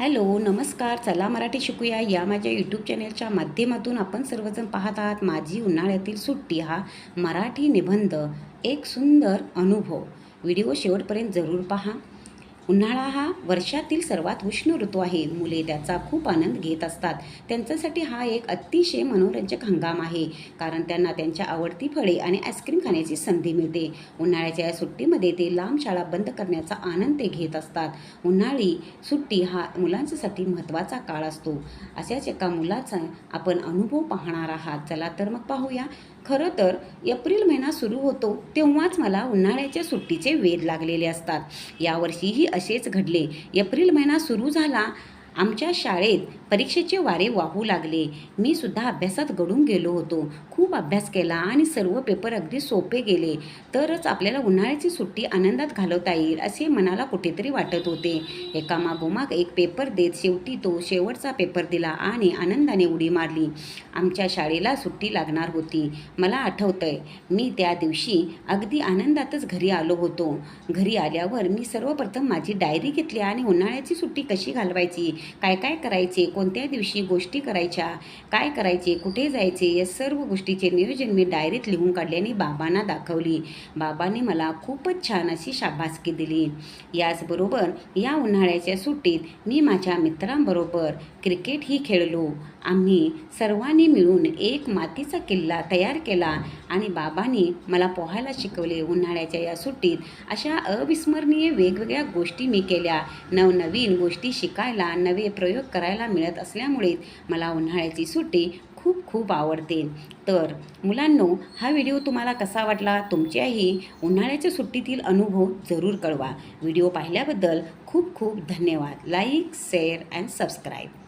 Hello नमस्कार. चला मराठी शिकूया. या माझ्या यूट्यूब चॅनेलच्या माध्यमातून आपण सर्वजण पाहत आहात माझी उन्हाळ्यातील सुट्टी हा मराठी निबंध एक सुंदर अनुभव. व्हिडिओ शेवटपर्यंत जरूर पहा. उन्हाळा हा वर्षातील सर्वात उष्ण ऋतू आहे. मुले त्याचा खूप आनंद घेत असतात. त्यांच्यासाठी हा एक अतिशय मनोरंजक हंगाम आहे. कारण त्यांना त्यांच्या आवडती फळे आणि आईस्क्रीम खाण्याची संधी मिळते. उन्हाळ्याच्या या सुट्टीमध्ये ते लांब शाळा बंद करण्याचा आनंद ते घेत असतात. उन्हाळी सुट्टी हा मुलांच्यासाठी महत्त्वाचा काळ असतो. अशाच एका मुलाचा आपण अनुभव पाहणार आहात. चला तर मग पाहूया खरं तर एप्रिल महिना सुरू होतो तेव्हाच मला उन्हाळ्याच्या सुट्टीचे वेध लागलेले असतात. यावर्षीही असेच घडले. एप्रिल महिना सुरू झाला आमच्या शाळेत परीक्षेचे वारे वाहू लागले. मी सुद्धा अभ्यासात गडून गेलो होतो. खूप अभ्यास केला आणि सर्व पेपर अगदी सोपे गेले. तरच आपल्याला उन्हाळ्याची सुट्टी आनंदात घालवता येईल असे मनाला कुठेतरी वाटत होते. एका मागोमाग एक पेपर देत शेवटी तो शेवटचा पेपर दिला आणि आनंदाने उडी मारली. आमच्या शाळेला सुट्टी लागणार होती. मला आठवतंय मी त्या दिवशी अगदी आनंदातच घरी आलो होतो. घरी आल्यावर मी सर्वप्रथम माझी डायरी घेतली आणि उन्हाळ्याची सुट्टी कशी घालवायची? काय काय करायचे कोणत्या दिवशी गोष्टी करायच्या काय करायचे कुठे जायचे या सर्व गोष्टीचे नियोजन मी डायरीत लिहून काढल्याने बाबांना दाखवली. बाबांनी मला खूपच छान अशी शाबासकी दिली. याचबरोबर या उन्हाळ्याच्या सुट्टीत मी माझ्या मित्रांबरोबर क्रिकेटही खेळलो. आम्ही सर्वांनी मिळून एक मातीचा किल्ला तयार केला आणि बाबांनी मला पोहायला शिकवले. उन्हाळ्याच्या या सुट्टीत अशा अविस्मरणीय वेगवेगळ्या गोष्टी मी केल्या. नवनवीन गोष्टी शिकायला नवे प्रयोग करायला मिळत असल्यामुळे मला उन्हाळ्याची सुट्टी खूप खूप आवडते. तर मुलांनो हा व्हिडिओ तुम्हाला कसा वाटला? तुमच्याही उन्हाळ्याच्या सुट्टीतील अनुभव जरूर कळवा. व्हिडिओ पाहिल्याबद्दल खूप खूप धन्यवाद. Like share and subscribe.